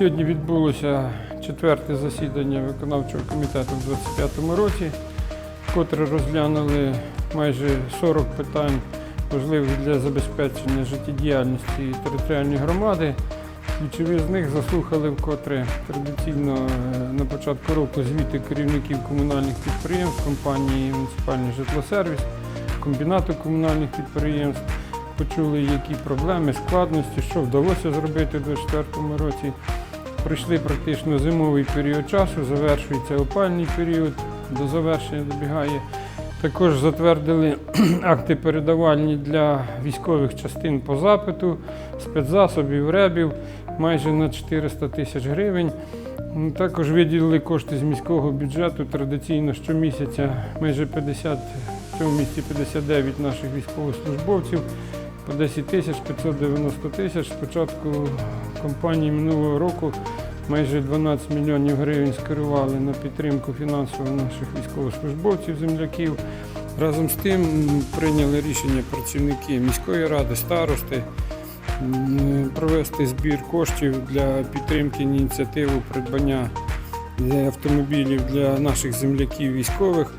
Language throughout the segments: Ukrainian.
Сьогодні відбулося четверте засідання виконавчого комітету в 2025 році, котре розглянули майже 40 питань, важливих для забезпечення життєдіяльності територіальної громади. Ключові з них заслухали вкотре традиційно е, на початку року звіти керівників комунальних підприємств, компанії «Муніципальний житлосервіс, комбінату комунальних підприємств. Почули, які проблеми, складності, що вдалося зробити у 2024 році. Пройшли практично зимовий період часу, завершується опальний період, до завершення добігає. Також затвердили акти передавальні для військових частин по запиту, спецзасобів, ребів майже на 400 тисяч гривень. Також виділили кошти з міського бюджету традиційно щомісяця майже 50, в цьому місці 59 наших військовослужбовців по 10 тисяч 590 тисяч. З початку кампанії минулого року майже 12 мільйонів гривень скерували на підтримку фінансово наших військовослужбовців, земляків. Разом з тим прийняли рішення працівники міської ради, старости провести збір коштів для підтримки ініціативи придбання е, автомобілів для наших земляків військових.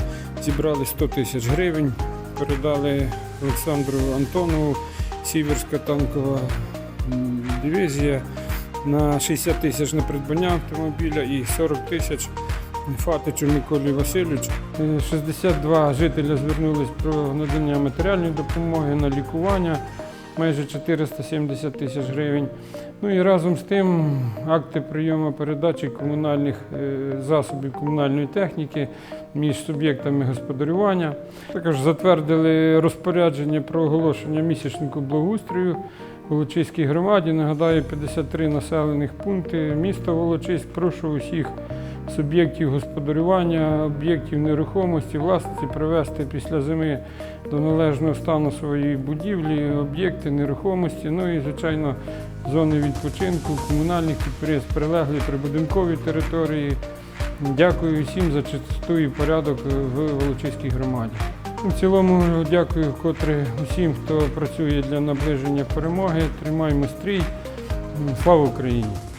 Зібрали 100 тисяч гривень, передали Олександру Антонову, Сіверська танкова дивізія на 60 тисяч на придбання автомобіля і 40 тисяч Фатичу Миколі Васильовичу. Е, 62 жителя звернулись про надання матеріальної допомоги на лікування, майже 470 тисяч гривень. Ну і разом з тим акти прийому передачі комунальних е, засобів комунальної техніки між суб'єктами господарювання. Також затвердили розпорядження про оголошення місячнику благоустрою в Волочиській громаді. Нагадаю, 53 населених пункти міста Волочиськ. Прошу усіх суб'єктів господарювання, об'єктів нерухомості, власниці привести після зими до належного стану свої будівлі, об'єкти нерухомості, ну і, звичайно, зони відпочинку, комунальних підприємств, прилеглі прибудинкові території. Дякую всім за чистоту і порядок в Волочиській громаді. В цілому дякую вкотре усім, хто працює для наближення перемоги. Тримаємо стрій. Слава Україні!